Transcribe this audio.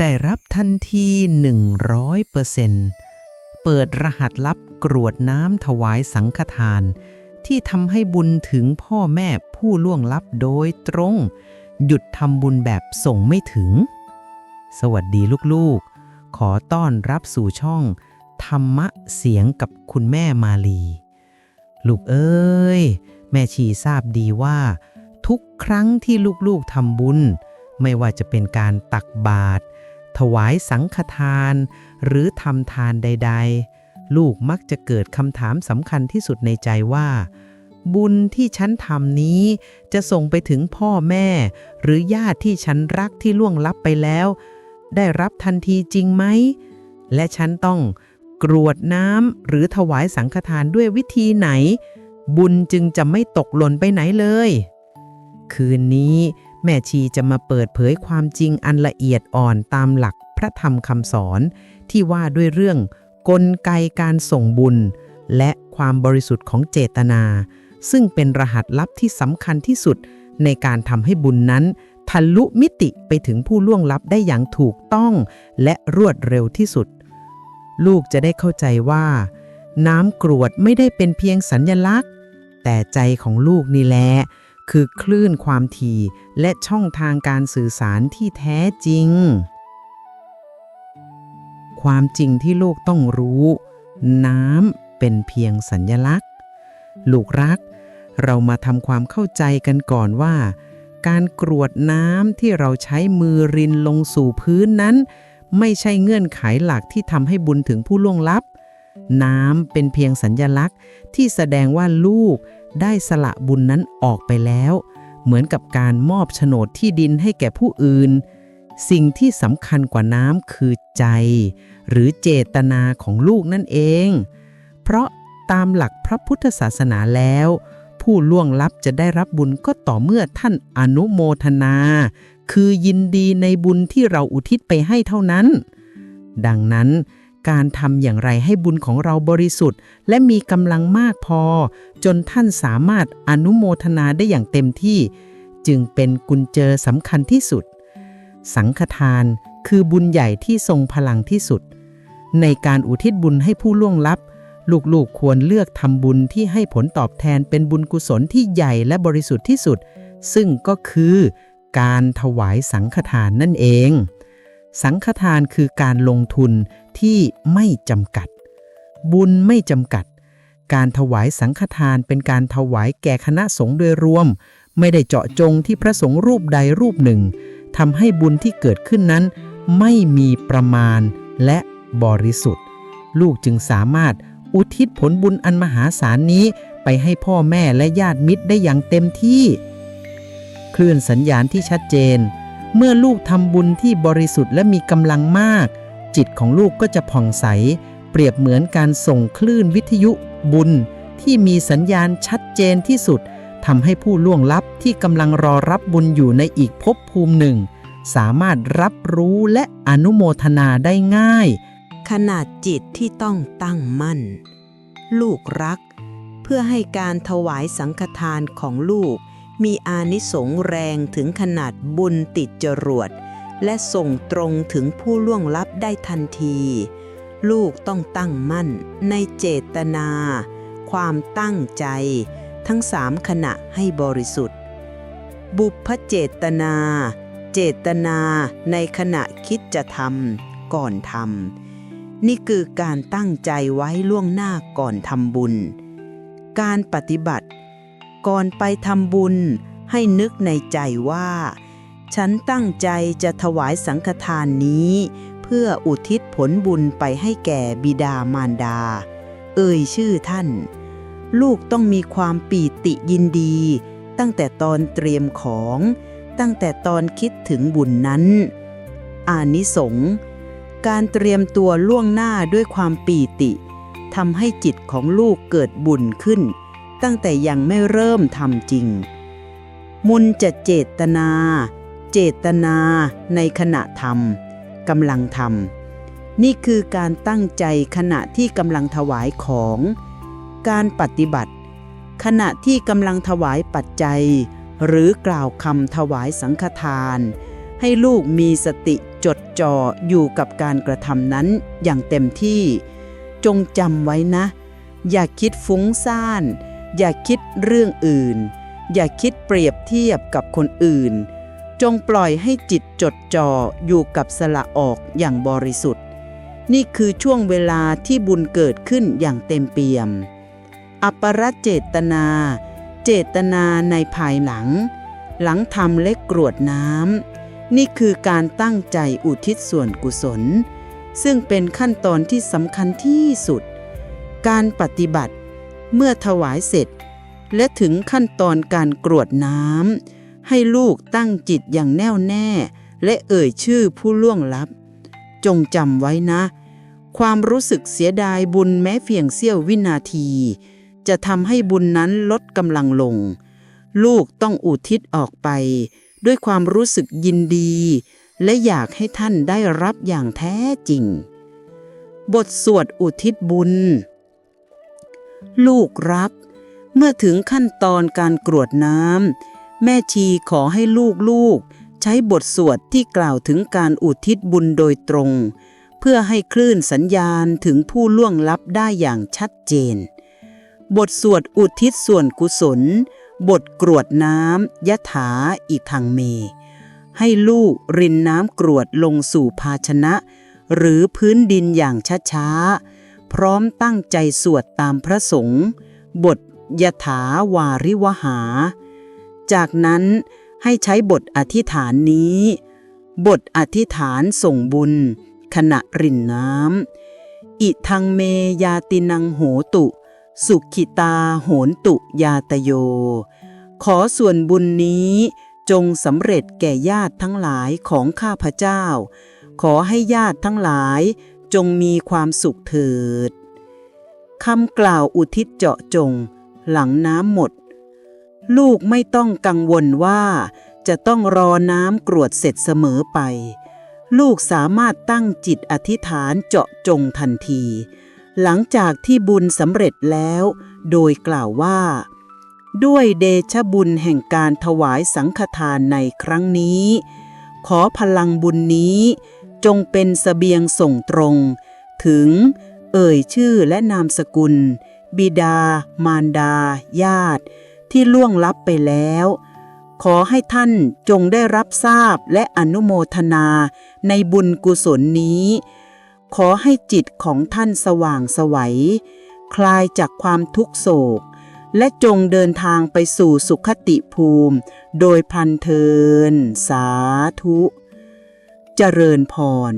ได้รับทันที100%เปอร์เซ็นต์เปิดรหัสลับกรวดน้ำถวายสังฆทาน ที่ทำให้บุญถึงพ่อแม่ผู้ล่วงลับโดยตรง หยุดทำบุญแบบส่งไม่ถึง สวัสดีลูกๆ ขอต้อนรับสู่ช่อง ธรรมะเสียงกับคุณแม่มาลี ลูกเอ้ย แม่ชีทราบดีว่า ทุกครั้งที่ลูกๆทำบุญ ไม่ว่าจะเป็นการตักบาตร ถวายสังฆทาน หรือทำทานใด ๆ ลูกมักจะเกิดคำถามสำคัญที่สุดในใจว่า บุญที่ฉันทำนี้ จะส่งไปถึงพ่อแม่ หรือญาติที่ฉันรักที่ล่วงลับไปแล้ว ได้รับทันทีจริงไหม และฉันต้องกรวดน้ำหรือถวายสังฆทานด้วยวิธีไหน บุญจึงจะไม่ตกหล่นไปไหนเลย คืนนี้ แม่ชีจะมาเปิดเผยความจริงอันละเอียดอ่อนตามหลักพระธรรมคำสอน ที่ว่าด้วยเรื่องกลไกการส่งบุญ และความบริสุทธิ์ของเจตนา ซึ่งเป็นรหัสลับที่สำคัญที่สุดในการทำให้บุญนั้นทะลุมิติไปถึงผู้ล่วงลับได้อย่างถูกต้อง และรวดเร็วที่สุด ลูกจะได้เข้าใจว่า น้ำกรวดไม่ได้เป็นเพียงสัญญลักษณ์ แต่ใจของลูกนี่แหละ คือคลื่นความถี่และช่องทางการสื่อสารที่แท้จริง ความจริงที่ลูกต้องรู้ น้ำเป็นเพียงสัญญลักษณ์ ลูกรัก เรามาทำความเข้าใจกันก่อนว่า การกรวดน้ำที่เราใช้มือรินลงสู่พื้นนั้น ไม่ใช่เงื่อนไขหลักที่ทำให้บุญถึงผู้ล่วงลับ น้ำเป็นเพียงสัญญลักษณ์ที่แสดงว่าลูก ได้สละบุญนั้นออกไปแล้ว เหมือนกับการมอบโฉนดที่ดินให้แก่ผู้อื่น สิ่งที่สำคัญกว่าน้ำคือใจ หรือเจตนาของลูกนั่นเอง เพราะตามหลักพระพุทธศาสนาแล้ว ผู้ล่วงลับจะได้รับบุญก็ต่อเมื่อท่านอนุโมทนา คือยินดีในบุญที่เราอุทิศไปให้เท่านั้น ดังนั้น การทำอย่างไรให้บุญของเราบริสุทธิ์ และมีกำลังมากพอ จนท่านสามารถอนุโมทนาได้อย่างเต็มที่ จึงเป็นกุญเจอสำคัญที่สุด สังฆทานคือบุญใหญ่ที่ทรงพลังที่สุด ในการอุทิศบุญให้ผู้ล่วงลับ ลูกๆควรเลือกทำบุญที่ให้ผลตอบแทนเป็นบุญกุศลที่ใหญ่และบริสุทธิ์ที่สุด ซึ่งก็คือการถวายสังฆทานนั่นเอง สังฆทานคือการลงทุนที่ไม่จำกัด บุญไม่จำกัด การถวายสังฆทานเป็นการถวายแก่คณะสงฆ์โดยรวม ไม่ได้เจาะจงที่พระสงฆ์รูปใดรูปหนึ่งทำให้บุญที่เกิดขึ้นนั้น ไม่มีประมาณและบริสุทธิ์ ลูกจึงสามารถอุทิศผลบุญอันมหาศาลนี้ไปให้พ่อแม่และญาติมิตรได้อย่างเต็มที่ คลื่นสัญญาณที่ชัดเจน เมื่อลูกทำบุญที่บริสุทธิ์และมีกำลังมาก จิตของลูกก็จะผ่องใส เปรียบเหมือนการส่งคลื่นวิทยุบุญ ที่มีสัญญาณชัดเจนที่สุดทำให้ผู้ล่วงลับที่กำลังรอรับบุญอยู่ในอีกภพภูมิหนึ่ง สามารถรับรู้และอนุโมทนาได้ง่าย ขนาดจิตที่ต้องตั้งมั่น ลูกรัก เพื่อให้การถวายสังฆทานของลูก มีอานิสงส์แรงถึงขนาดบุญติดจรวด และส่งตรงถึงผู้ล่วงลับได้ทันที ลูกต้องตั้งมั่นในเจตนา ความตั้งใจ ทั้งสามขณะให้บริสุทธิ์ บุพเจตนา เจตนาในขณะคิดจะทำก่อนทำนี่คือการตั้งใจไว้ล่วงหน้าก่อนทำบุญ การปฏิบัติ ก่อนไปทำบุญ ให้นึกในใจว่า ฉันตั้งใจจะถวายสังฆทานนี้ เพื่ออุทิศผลบุญไปให้แก่บิดามารดา เอ่ยชื่อท่าน ลูกต้องมีความปีติยินดี ตั้งแต่ตอนเตรียมของ ตั้งแต่ตอนคิดถึงบุญนั้น อานิสงส์การเตรียมตัวล่วงหน้าด้วยความปีติทำให้จิตของลูกเกิดบุญขึ้น ตั้งแต่ยังไม่เริ่มทำจริง มุนจะเจตนา เจตนาในขณะทำกำลังทำนี่คือการตั้งใจขณะที่กำลังถวายของ การปฏิบัติ ขณะที่กำลังถวายปัจจัย หรือกล่าวคำถวายสังฆทานใให้ลูกมีสติจดจ่ออยู่กับการกระทำนั้นอย่างเต็มที่ จงจำไว้นะ อย่าคิดฟุ้งซ่าน อย่าคิดเรื่องอื่น อย่าคิดเปรียบเทียบกับคนอื่น จงปล่อยให้จิตจดจ่ออยู่กับสละออกอย่างบริสุทธิ์ นี่คือช่วงเวลาที่บุญเกิดขึ้นอย่างเต็มเปี่ยมอัปรเจตนา เจตนาในภายหลัง หลังทำเล็กกรวดน้ำนี่คือการตั้งใจอุทิศส่วนกุศล ซึ่งเป็นขั้นตอนที่สำคัญที่สุด การปฏิบัติ เมื่อถวายเสร็จ และถึงขั้นตอนการกรวดน้ำให้ลูกตั้งจิตอย่างแน่วแน่ และเอ่ยชื่อผู้ล่วงลับ จงจำไว้นะ ความรู้สึกเสียดายบุญแม้เพียงเสี้ยววินาที จะทำให้บุญนั้นลดกำลังลง ลูกต้องอุทิศออกไป ด้วยความรู้สึกยินดี และอยากให้ท่านได้รับอย่างแท้จริง บทสวดอุทิศบุญ ลูกรัก เมื่อถึงขั้นตอนการกรวดน้ำแม่ชีขอให้ลูกๆ ใช้บทสวดที่กล่าวถึงการอุทิศบุญโดยตรง เพื่อให้คลื่นสัญญาณถึงผู้ล่วงลับได้อย่างชัดเจน บทสวดอุทิศส่วนกุศล บทกรวดน้ำยะถาอีทางเม ให้ลูกรินน้ำกรวดลงสู่ภาชนะ หรือพื้นดินอย่างช้าๆ พร้อมตั้งใจสวดตามพระสงฆ์บทยถาวาริวหา จากนั้นให้ใช้บทอธิษฐานนี้ บทอธิษฐานส่งบุญ ขณะรินน้ำ อิทังเมยาตินังโหตุ สุขิตาโหนตุยาตโย ขอส่วนบุญนี้จงสำเร็จแก่ญาติทั้งหลายของข้าพเจ้า ขอให้ญาติทั้งหลาย จงมีความสุขเถิดคำกล่าวอุทิศเจาะจง หลังน้ำหมด ลูกไม่ต้องกังวลว่า จะต้องรอน้ำกรวดเสร็จเสมอไป ลูกสามารถตั้งจิตอธิษฐานเจาะจงทันที หลังจากที่บุญสำเร็จแล้ว โดยกล่าวว่า ด้วยเดชบุญแห่งการถวายสังฆทานในครั้งนี้ ขอพลังบุญนี้ จงเป็นสเสบียงส่งตรง ถึงเอ่ยชื่อและนามสกุล บิดา มารดา ญาติ ที่ล่วงลับไปแล้ว ขอให้ท่านจงได้รับทราบและอนุโมทนาในบุญกุศลนี้ ขอให้จิตของท่านสว่างไสวัย คลายจากความทุกโศก และจงเดินทางไปสู่สุขติภูมิ โดยพันเทิน สาธุ เจริญพร